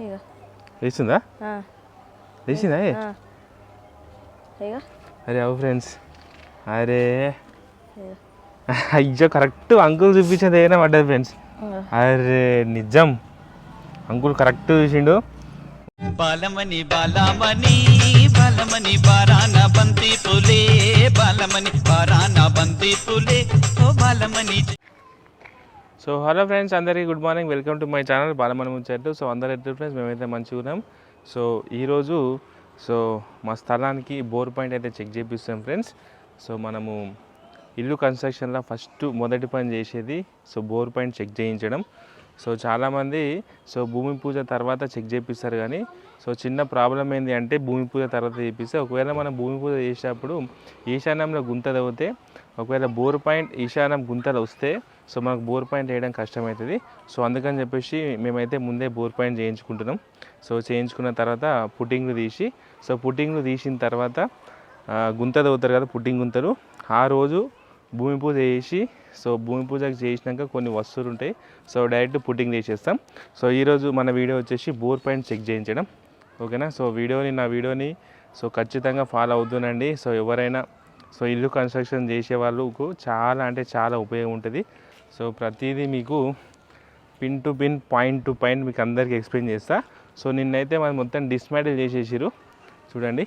ఇక? ఆ. ఇక అరే అవు ఫ్రెండ్స్ అరే. అయ్యో కరెక్ట్ అంకుల్ చూపించేది ఏదైనా పడ్డది ఫ్రెండ్స్. అరే నిజం. అంకుల్ కరెక్ట్ చూసిండు. బాలమణి బాలమణి బాలమణి బారాన బంతి పులే బాలమణి బారాన బంతి పులే ఓ బాలమణి సో హలో ఫ్రెండ్స్ అందరికీ good morning welcome to my channel Balamani ముచ్చట్లు సో అందరు ఎట్లా ఫ్రెండ్స్ మేమైతే మంచిగా ఉన్నాం. సో ఈరోజు సో మా స్థలానికి బోర్ పాయింట్ అయితే చెక్ చేపిస్తాం ఫ్రెండ్స్ సో మనము ఇల్లు కన్స్ట్రక్షన్లో ఫస్ట్ మొదటి పని చేసేది సో బోర్ పాయింట్ చెక్ చేయించడం. సో చాలామంది సో భూమి పూజ తర్వాత చెక్ చేపిస్తారు కానీ సో చిన్న ప్రాబ్లం ఏంటి అంటే భూమి పూజ తర్వాత చేపిస్తే ఒకవేళ మనం భూమి పూజ చేసేటప్పుడు ఈశాన్యంలో గుంత తవ్వితే ఒకవేళ బోర్ పాయింట్ ఈశాన్యం గుంతలు వస్తే సో మనకు బోర్ పాయింట్ వేయడం కష్టమవుతుంది. సో అందుకని చెప్పేసి మేమైతే ముందే బోర్ పాయింట్ చేయించుకుంటున్నాం. సో చేయించుకున్న తర్వాత పుట్టింగ్లు తీసి సో పుట్టింగ్లు తీసిన తర్వాత గుంత తవ్వుతారు కదా పుట్టింగ్ గుంతలు. ఆ రోజు భూమి పూజ చేసి సో భూమి పూజకి చేసినాక కొన్ని వస్తువులు ఉంటాయి. సో డైరెక్ట్ పుట్టింగ్ చేసేస్తాం సో ఈరోజు మన వీడియో వచ్చేసి బోర్ పాయింట్ చెక్ చేయించడం. ఓకేనా? సో వీడియోని నా వీడియోని సో ఖచ్చితంగా ఫాలో అవుతుందండి సో ఎవరైనా సో ఇల్లు కన్స్ట్రక్షన్ చేసే వాళ్ళకు చాలా అంటే చాలా ఉపయోగం ఉంటుంది. సో ప్రతిదీ మీకు pin to pin point to point మీకు అందరికీ ఎక్స్ప్లెయిన్ చేస్తా. సో నిన్నైతే మనం మొత్తం డిస్మాటిల్ చేసేసారు చూడండి.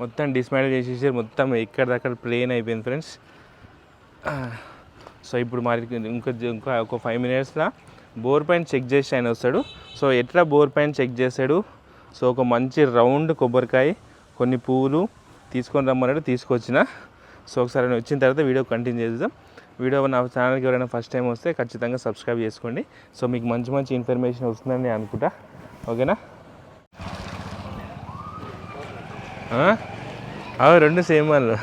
మొత్తం డిస్మాటిల్ చేసేసారు మొత్తం ఎక్కడిదక్కడ ప్లేన్ అయిపోయింది ఫ్రెండ్స్ సో ఇప్పుడు మరి ఇంకో ఇంకా ఒక ఫైవ్ మినిట్స్లో బోర్ పైన చెక్ చేసి ఆయన వస్తాడు. సో ఎట్లా బోర్ పైన చెక్ చేస్తాడు? సో ఒక మంచి రౌండ్ కొబ్బరికాయ కొన్ని పువ్వులు తీసుకొని రమ్మన్నాడు తీసుకొచ్చిన. సో ఒకసారి ఆయన వచ్చిన తర్వాత వీడియో కంటిన్యూ చేద్దాం. వీడియో నా ఛానల్కి ఎవరైనా ఫస్ట్ టైం వస్తే ఖచ్చితంగా సబ్స్క్రైబ్ చేసుకోండి. సో మీకు మంచి మంచి ఇన్ఫర్మేషన్ వస్తుందని అనుకుంటా. ఓకేనా? అవి రెండు సేమ్ వాళ్ళు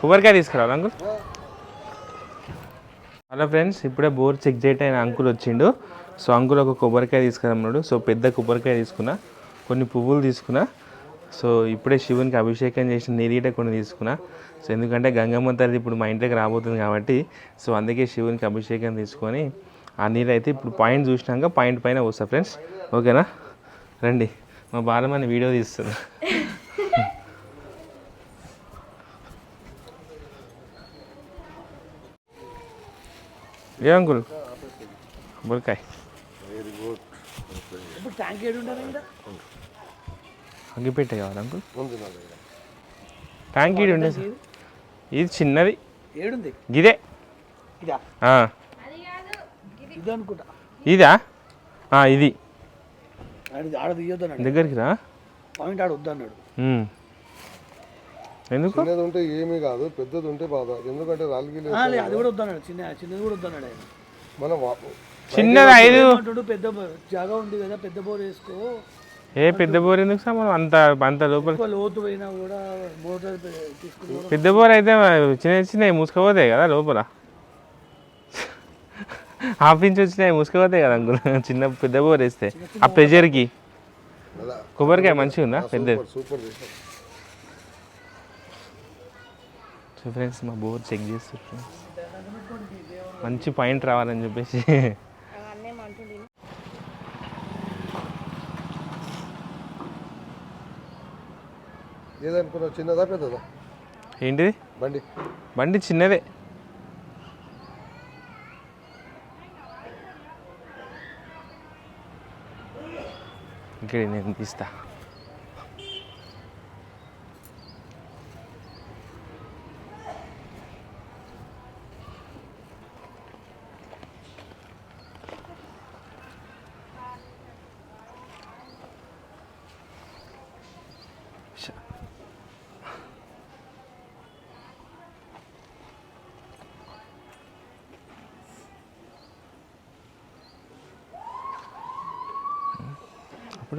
కొబ్బరికాయ తీసుకురావాలి అంకుల్? హలో ఫ్రెండ్స్ ఇప్పుడే బోర్ చెక్ చేయటం అంకుల్ వచ్చిండు. సో అంకుల్ ఒక కొబ్బరికాయ తీసుకురమ్మన్నాడు. సో పెద్ద కొబ్బరికాయ తీసుకున్నా. కొన్ని పువ్వులు తీసుకున్నా. సో ఇప్పుడే శివునికి అభిషేకం చేసిన నీరీట కొన్ని తీసుకున్నా. సో ఎందుకంటే గంగమ్మ తల్లి ఇప్పుడు మా ఇంటికి రాబోతుంది కాబట్టి సో అందుకే శివునికి అభిషేకం తీసుకొని ఆ నీరు అయితే ఇప్పుడు పాయింట్ చూసినాక పాయింట్ పైన వస్తా ఫ్రెండ్స్. ఓకేనా? రండి. మా బాలమని వీడియో తీస్తుంది ఏ అంకుల్? కొబ్బరికాయ అగ్గిపెట్టే కావాలి అంకుల్. ట్యాంక్ ఇది ఉండే సార్ ఇది చిన్నది. ఏడుంది? గిదే ఇదా? ఆ, ఇది అనుకుంటా. ఇదా? ఆ, ఇది. ఆడ ఆడ తీయొద్దు అన్నాడు. దగ్గరికి రా. పాయింట్ ఆడ వద్దు అన్నాడు. ఉమ్. ఎందుకు? చిన్నది ఉంటే ఏమీ కాదు పెద్దది ఉంటే బాధ. ఎందుకంటే రాలిగిలి ఆ, లే, అది కూడా వద్దు అన్నాడు. చిన్న చిన్నది కూడా వద్దు అన్నాడు ఆయన. మనం వా- చిన్నది ఐదు. పెద్ద బో- జాగా ఉంది కదా పెద్ద బోర్ వేసుకో. ఏ పెద్ద బోర్ ఎందుకు సార్ మనం అంత అంత లోపల ఎక్కువ లోతు పోయినా కూడా మోటార్ తీసుకుని కూడా పెద్ద బోర్ అయితే చిన్న చిన్నవి మూసుకుపోతాయి కదా లోపల. హాఫ్ ఇంచ్ వచ్చినాయి మూసుకుపోతాయి కదా అంకుల్. చిన్న పెద్ద బోర్ వేస్తే. ఆ ప్రెషర్కి అలా. కొబ్బరికాయ మంచిగా ఉందా? పెద్దది. సూపర్ సూపర్ చేసాం సో ఫ్రెండ్స్ మా బోర్ చెక్ చేస్తారు ఫ్రెండ్స్ మంచి పాయింట్ రావాలని చెప్పేసి. ఏదనుకున్నావు? చిన్నదా పెద్దదా? ఏంటిది? బండి. బండి చిన్నదే. ఇక్కడ నేను తీస్తా.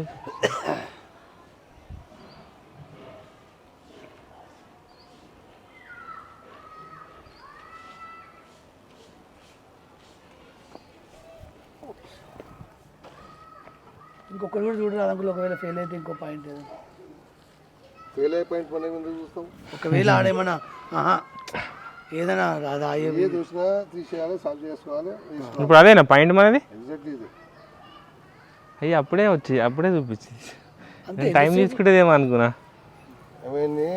అప్పుడు ఇంకొకటి కూడా చూడరాదు అనుకుని ఒకవేళ ఫెయిల్ అయితే ఇంకో పాయింట్ ఏదో. ఫెయిల్ అయిపోయింట్ మనం ఎందుకు చూస్తాం? ఒకవేళ ఆడేమన్నా ఆహా ఏదైనా రాదా అయ్యే ఏ చూసినా తీసేయాలి సాల్వ్ చేసుకోవాలి ఇప్పుడు అదేనా పాయింట్ మనది? ఎగ్జాక్ట్లీ ఇది. అయ్యి అప్పుడే వచ్చి అప్పుడే చూపించింది అంతే, టైం తీసుకుంటేదేమో అనుకున్నా. అవన్నీ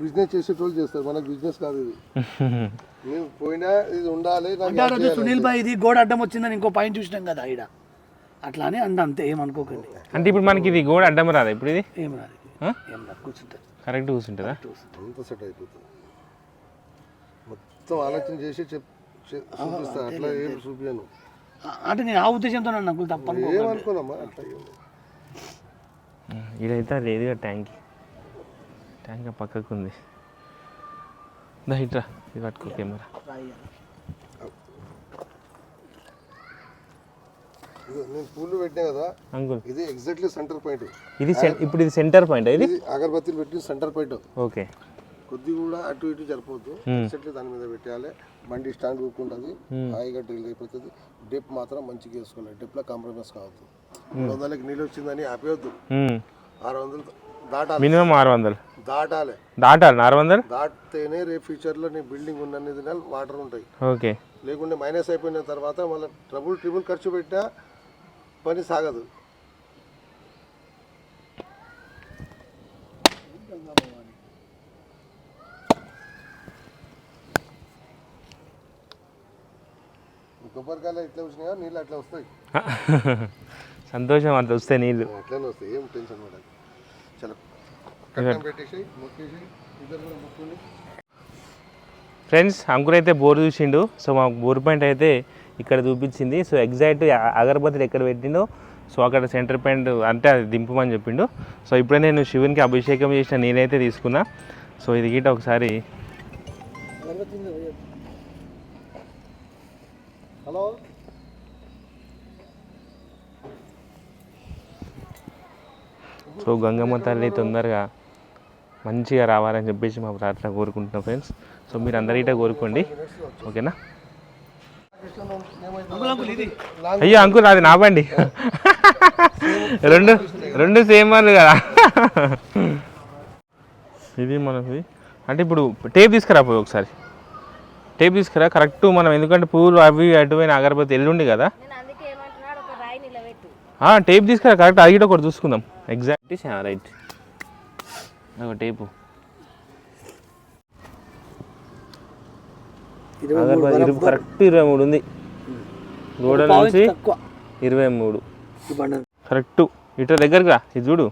బిజినెస్ చేసేటోళ్ళు చేస్తారు మనకు బిజినెస్ కాదు ఇది. నేను పోయినా ఇది ఉండాలి అంటే సునీల్ భాయ్ ఇది గోడ అడ్డం వచ్చిందని ఇంకో పైన చూసినాం కదా ఈడ. అట్లా అని అంద అంతే ఏమనుకోకండి అంటే ఇప్పుడు మనకి ఇది గోడ అడ్డం రాదా ఇప్పుడు ఇది? ఏం రాదు? ఏం రాదు కూర్చుంటుంది. కరెక్ట్ కూర్చుంటుందా? అంత సెట్ అయిపోతుంది. మొత్తం ఆలోచన చేసి చెప్ చూపిస్తా అట్లా ఏం చూపించను అంటే నేను ఆ ఉద్దేశంతో నన్ను అంకుల్ తప్ప ఏమనుకోనమ్మా. ఇదైతే లేదు ట్యాంక్. ట్యాంక్ పక్కకు ఉంది. దా ఇట్రా ఇది పట్టుకో కెమెరా. నేను పూలు పెట్టినా కదా అంకుల్. ఇది ఎగ్జాక్ట్లీ సెంటర్ పాయింట్ ఇది ఇప్పుడు ఇది సెంటర్ పాయింట్ ఇది? అగరబత్తీలు పెట్టి సెంటర్ పాయింట్ ఓకే. కొద్ది కూడా అటు ఇటు సరిపోద్దు ఎగ్జాక్ట్లీ దాని మీద పెట్టాలి బండి స్టాండ్ ఊపుకుంటుంది. హాయిగా డ్రిల్ అయిపోతుంది. డెప్ మాత్రం మంచిగా వేసుకోవాలి. డెప్లో కాంప్రమైజ్ కావద్దు. మూడు వందలకి నీళ్ళు వచ్చిందని ఆపేయొద్దు. ఆరు వందలు దాటాలి. మినిమం ఆరు వందలు. దాటాలి. దాటాలి. ఆరు వందలు? దాటితేనే రేపు ఫ్యూచర్లో నీ బిల్డింగ్ ఉన్నన్ని దినాలు వాటర్ ఉంటాయి. ఓకే. లేకుంటే మైనస్ అయిపోయిన తర్వాత మళ్ళీ ట్రబుల్ ట్రిబుల్ ఖర్చు పెట్టా పని సాగదు. కొబ్బరికాయలు ఇట్లా వచ్చినాయా నీళ్ళు అట్లా వస్తాయి. సంతోషం అట్లా వస్తే నీళ్ళు. అట్లనే వస్తాయి ఏం టెన్షన్ పడదు చలో కట్టం పెట్టేసి మొక్కేసి ఇద్దరు కూడా మొక్కుండి. ఫ్రెండ్స్ అంకుర్ అయితే బోర్ చూసిండు సో మా బోర్ పాయింట్ అయితే ఇక్కడ చూపించింది. సో ఎగ్జాక్ట్ అగరబత్తులు ఎక్కడ పెట్టిండో సో అక్కడ సెంటర్ పాయింట్ అంటే అది దింపమని చెప్పిండు. సో ఇప్పుడే నేను శివునికి అభిషేకం చేసిన నేనైతే తీసుకున్నా. సో ఇది గిట్ట ఒకసారి. హలో సో గంగమ్మ తల్లి తొందరగా మంచిగా రావాలని చెప్పేసి మా ప్రార్థన కోరుకుంటున్నాం ఫ్రెండ్స్. సో మీరు అందరి కోరుకోండి. ఓకేనా? అయ్యో అంకుల్ అది నా బండి రెండు రెండు సేమ్ వాళ్ళు కదా. ఇది మనది. అంటే ఇప్పుడు టేప్ తీసుకురాపోయి ఒకసారి. టేప్ తీసుకురా. కరెక్ట్ మనం ఎందుకంటే పూలు అవి అటువైన అగరబత్తి ఎల్లుండి కదా. టేప్ తీసుకురా. కరెక్ట్ అది కూడా ఒకటి చూసుకుందాం. ఎగ్జాక్ట్ రైట్ ఒక టేపు. అగరబత్తి కరెక్ట్ ఇరవై మూడు ఉంది. గోడ నుంచి ఇరవై మూడు. కరెక్ట్. ఇటు దగ్గరికి రా. ఇది చూడు.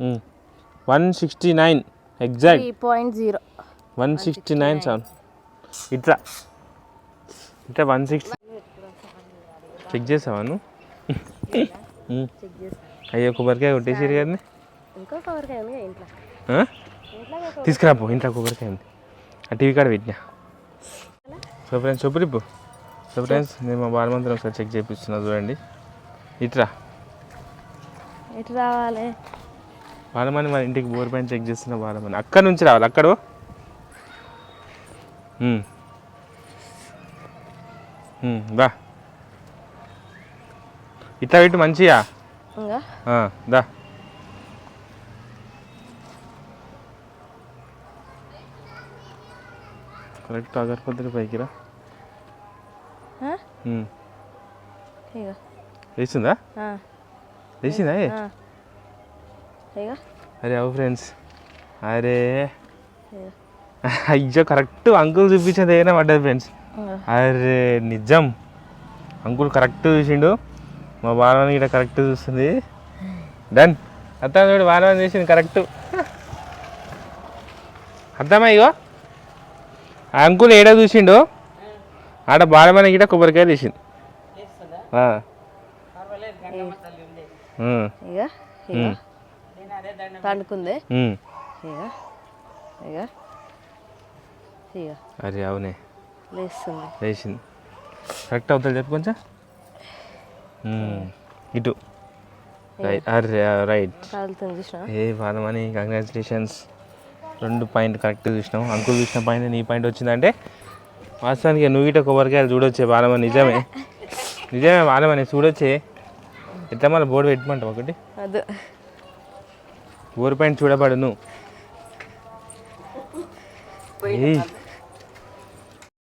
కొంచెం one sixty nine exact. Point zero. One sixty nine seven ఇట్లా. ఇట్లా వన్ సిక్స్టీ. చెక్ చేసావా నువ్వు? అయ్యో కొబ్బరికాయ కొట్టేసిరు కదా ఇంకో కవర్కాయ ఉంది కదా ఇంట్లో. ఆ? ఇంట్లో ఒక తీసుకురా పో ఇంట్లో కొబ్బరికాయ ఉంది. ఆ టీవీ కాడ పెట్టినా. సో ఫ్రెండ్స్ చూపురిప్పు సో ఫ్రెండ్స్ నేను మా బాలమంత్రం ఒకసారి చెక్ చేపిస్తున్నా చూడండి. ఇట్రా. ఎటు రావాలి? బాలమని మన ఇంటికి బోర్ పైన చెక్ చేస్తున్న బాలమని అక్కడ నుంచి రావాలి. అక్కడ దా. ఇట్లా పెట్టి మంచిగా. దా. కరెక్ట్ అగరపత్రి పైకి రా. వేసిందా వేసిందా అరే అవు ఫ్రెండ్స్ అరే అయ్యో కరెక్ట్ అంకుల్ చూపించేది ఏదైనా పడ్డది ఫ్రెండ్స్ అరే నిజం. అంకుల్ కరెక్ట్ చూసిండు. మా బాలవాణి ఇక్కడ కరెక్ట్ చూస్తుంది. డన్ అత్త చూడు బాలవాణి చేసింది కరెక్ట్ అర్థమా ఇగో. ఆ అంకుల్ ఏడ చూసిండు? ఆడ బాలమని గిట కొబ్బరికాయ తీసింది ఇక పండుకుంది. ఉమ్. ఇక ఇక ఇక అరే అవునే. లేస్తుంది. వేసింది కరెక్ట్ అవుతుంది చెప్పు కొంచెం. ఇటు. రైట్ అరే రైట్. ఏ బాలమని కంగ్రాచులేషన్స్. రెండు పాయింట్ కరెక్ట్ చూసినావు. అంకుల్ చూసిన పాయింట్ నీ పాయింట్ వచ్చిందంటే వాస్తవానికి నువ్వు ఇట కొబ్బరికాయలు చూడొచ్చే బాలమని నిజమే. నిజమే బాలమని చూడొచ్చే. ఎట్లా మళ్ళీ బోర్డు పెట్టమంటావు ఒకటి? అదు. బోర్ పాయింట్ చూడబడు నువ్వు ఏయ్.